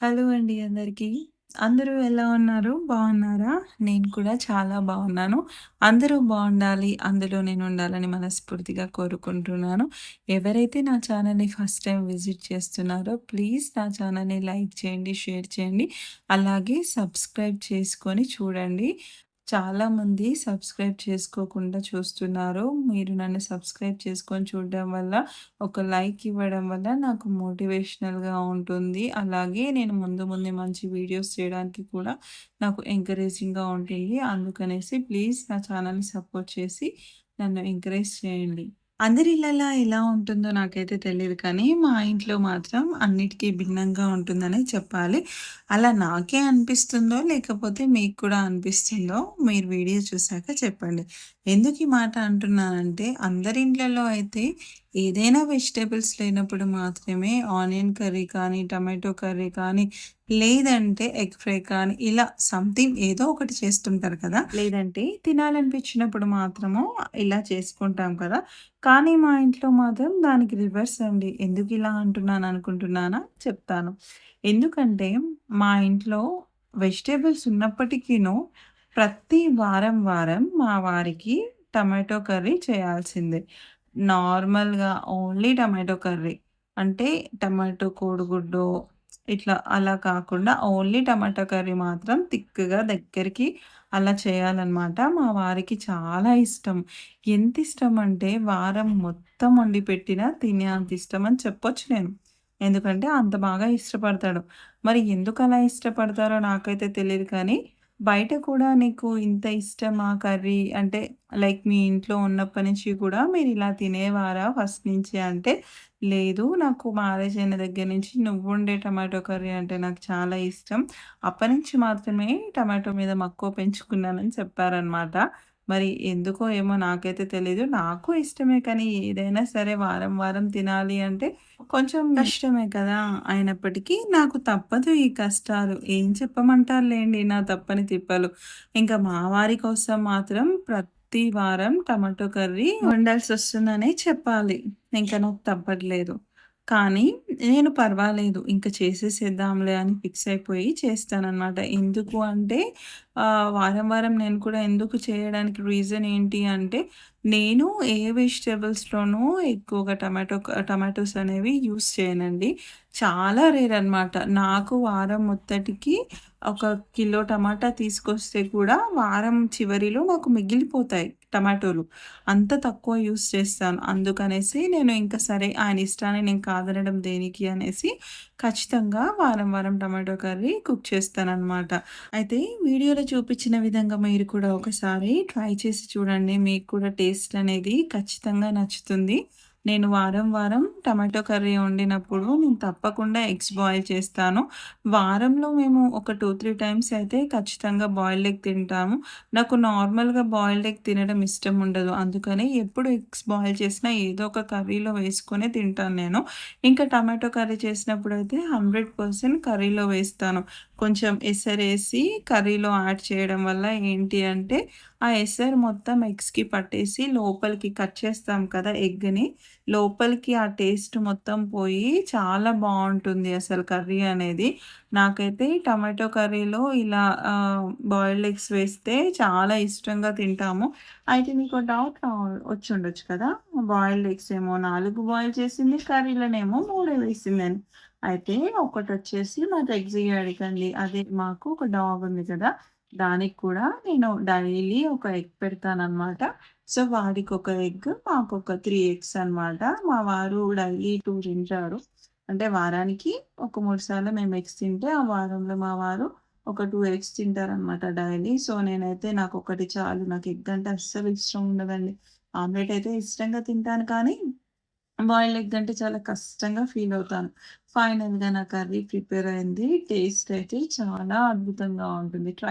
Hello అండి అందరికీ. అందరూ ఎలా ఉన్నారు? బాగున్నారా? నేను కూడా చాలా బాగున్నాను. అందరూ బాగుండాలి, అందులో నేను ఉండాలని మనస్ఫూర్తిగా కోరుకుంటున్నాను. ఎవరైతే నా ఛానల్‌ని ఫస్ట్ టైం విజిట్ చేస్తున్నారో ప్లీజ్ నా ఛానల్‌ని లైక్ చేయండి, షేర్ చేయండి. అలాగే సబ్స్క్రైబ్ చేసుకొని చూడండి. చాలామంది సబ్స్క్రైబ్ చేసుకోకుండా చూస్తున్నారు. మీరు నన్ను సబ్స్క్రైబ్ చేసుకొని చూడడం వల్ల, ఒక లైక్ ఇవ్వడం వల్ల నాకు మోటివేషనల్‌గా ఉంటుంది. అలాగే నేను ముందు ముందు మంచి వీడియోస్ చేయడానికి కూడా నాకు ఎంకరేజింగ్‌గా ఉంటుంది. అందుకనేసి ప్లీజ్ నా ఛానల్‌ని సపోర్ట్ చేసి నన్ను ఎంకరేజ్ చేయండి. అందరి ఇళ్ళల్లో ఎలా ఉంటుందో నాకైతే తెలియదు కానీ, మా ఇంట్లో మాత్రం అన్నిటికీ భిన్నంగా ఉంటుందనే చెప్పాలి. అలా నాకే అనిపిస్తుందో, లేకపోతే మీకు కూడా అనిపిస్తుందో మీరు వీడియో చూసాక చెప్పండి. ఎందుకు ఈ మాట అంటున్నానంటే, అందరి ఇంట్లలో అయితే ఏదైనా వెజిటేబుల్స్ లేనప్పుడు మాత్రమే ఆనియన్ కర్రీ కానీ, టమాటో కర్రీ కానీ, లేదంటే ఎగ్ ఫ్రై కానీ, ఇలా సంథింగ్ ఏదో ఒకటి చేస్తుంటారు కదా! లేదంటే తినాలనిపించినప్పుడు మాత్రము ఇలా చేసుకుంటాం కదా! కానీ మా ఇంట్లో మాత్రం దానికి రివర్స్ అండి. ఎందుకు ఇలా అంటున్నాను అనుకుంటున్నానా చెప్తాను. ఎందుకంటే మా ఇంట్లో వెజిటేబుల్స్ ఉన్నప్పటికీను ప్రతి వారం, వారం మా వారికి టమాటో కర్రీ చేయాల్సిందే. నార్మల్‌గా ఓన్లీ టమాటో కర్రీ. అంటే టమాటో కోడిగుడ్డు ఇట్లా అలా కాకుండా ఓన్లీ టమాటా కర్రీ మాత్రం థిక్‌గా దగ్గరికి అలా చేయాలన్నమాట మా వారికి చాలా ఇష్టం. ఎంత ఇష్టం అంటే వారం మొత్తం వండి పెట్టినా తినే అంత ఇష్టం అని చెప్పొచ్చు నేను. ఎందుకంటే అంత బాగా ఇష్టపడతాడు. మరి ఎందుకు అలా ఇష్టపడతారో నాకైతే తెలియదు కానీ, బయట కూడా నీకు ఇంత ఇష్టమా కర్రీ అంటే లైక్ మీ ఇంట్లో ఉన్నప్పటి నుంచి కూడా మీరు ఇలా తినేవారా ఫస్ట్ నుంచి అంటే, లేదు నాకు మ్యారేజ్ అయిన దగ్గర నుంచి నువ్వు వండే టమాటో కర్రీ అంటే నాకు చాలా ఇష్టం. అప్పటినుంచి మాత్రమే టమాటో మీద మక్కువ పెంచుకున్నానని చెప్పారనమాట. మరి ఎందుకో ఏమో నాకైతే తెలీదు. నాకు ఇష్టమే కానీ ఏదైనా సరే వారం, వారం తినాలి అంటే కొంచెం కష్టమే కదా! అయినప్పటికీ నాకు తప్పదు ఈ కష్టాలు. ఏం చెప్పమంటారులెండి నా తప్పని తిప్పలు. ఇంకా మా వారి కోసం మాత్రం ప్రతి వారం టమాటో కర్రీ వండాల్సొస్తుందనే చెప్పాలి. ఇంక నాకు తప్పట్లేదు. కానీ నేను పర్వాలేదు ఇంక చేసేసేద్దాంలే అని ఫిక్స్ అయిపోయి చేస్తాననమాట. ఎందుకు అంటే వారం, వారం నేను కూడా ఎందుకు చేయడానికి రీజన్ ఏంటి అంటే, నేను ఏ వెజిటేబుల్స్లోనూ ఎక్కువగా టమాటో క టమాటోస్ అనేవి యూస్ చేయనండి. చాలా రేర్ అనమాట. నాకు వారం మొత్తటికి ఒక కిలో టమాటా తీసుకొస్తే కూడా వారం చివరిలో నాకు మిగిలిపోతాయి టమాటోలు. అంత తక్కువ యూస్ చేస్తాను. అందుకనేసి నేను ఇంకా సరే ఆయన ఇష్టాన్ని నేను కాదనడం దేనికి అనేసి ఖచ్చితంగా వారం, వారం టమాటో కర్రీ కుక్ చేస్తాను అనమాట అయితే వీడియోలో చూపించిన విధంగా మీరు కూడా ఒకసారి ట్రై చేసి చూడండి. మీకు కూడా టేస్ట్ అనేది ఖచ్చితంగా నచ్చుతుంది. నేను వారం, వారం టమాటో కర్రీ వండినప్పుడు నేను తప్పకుండా ఎగ్స్ బాయిల్ చేస్తాను. వారంలో మేము ఒక 2, 3 టైమ్స్ అయితే ఖచ్చితంగా బాయిల్డ్ ఎగ్ తింటాము. నాకు నార్మల్‌గా బాయిల్డ్ ఎగ్ తినడం ఇష్టం ఉండదు. అందుకని ఎప్పుడు ఎగ్స్ బాయిల్ చేసినా ఏదో ఒక కర్రీలో వేసుకొని తింటాను నేను. ఇంకా టమాటో కర్రీ చేసినప్పుడు అయితే హండ్రెడ్ పర్సెంట్ కర్రీలో వేస్తాను. కొంచెం ఎసరేసి కర్రీలో యాడ్ చేయడం వల్ల ఏంటి అంటే, ఆ ఎసరు మొత్తం ఎగ్స్‌కి పట్టేసి లోపలికి కట్ చేస్తాం కదా ఎగ్‌ని, లోపలికి ఆ టేస్ట్ మొత్తం పోయి చాలా బాగుంటుంది అసలు కర్రీ అనేది. నాకైతే టమాటో కర్రీలో ఇలా బాయిల్డ్ ఎగ్స్ వేస్తే చాలా ఇష్టంగా తింటాము. అయితే నీకు డౌట్ వచ్చి ఉండొచ్చు కదా! బాయిల్డ్ ఎగ్స్ ఏమో నాలుగు బాయిల్ చేసింది, కర్రీలోనేమో 3 వేసిందని. అయితే ఒకటి వచ్చేసి మా ఎగ్జీ అడగండి. అదే మాకు ఒక డాగ్ ఉంది కదా! దానికి కూడా నేను డైలీ ఒక ఎగ్ పెడతానమాట సో, వాడికొక ఎగ్, మాకు ఒక త్రీ ఎగ్స్ అనమాట. మా వారు డైలీ టూ తింటారు. అంటే వారానికి ఒక మూడు సార్లు మేము ఎగ్స్ తింటే, ఆ వారంలో మా వారు ఒక టూ ఎగ్స్ తింటారనమాట డైలీ. సో, నేనైతే నాకు ఒకటి చాలు. నాకు ఎగ్ అంటే అస్సలు ఇష్టం ఉండదండి. ఆమ్లెట్ అయితే ఇష్టంగా తింటాను కానీ, బాయిల్డ్ ఎగ్ అంటే చాలా కష్టంగా ఫీల్ అవుతాను. ఫైనల్‌గా నా కర్రీ ప్రిపేర్ అయింది. టేస్ట్ అయితే చాలా అద్భుతంగా ఉంటుంది. ట్రై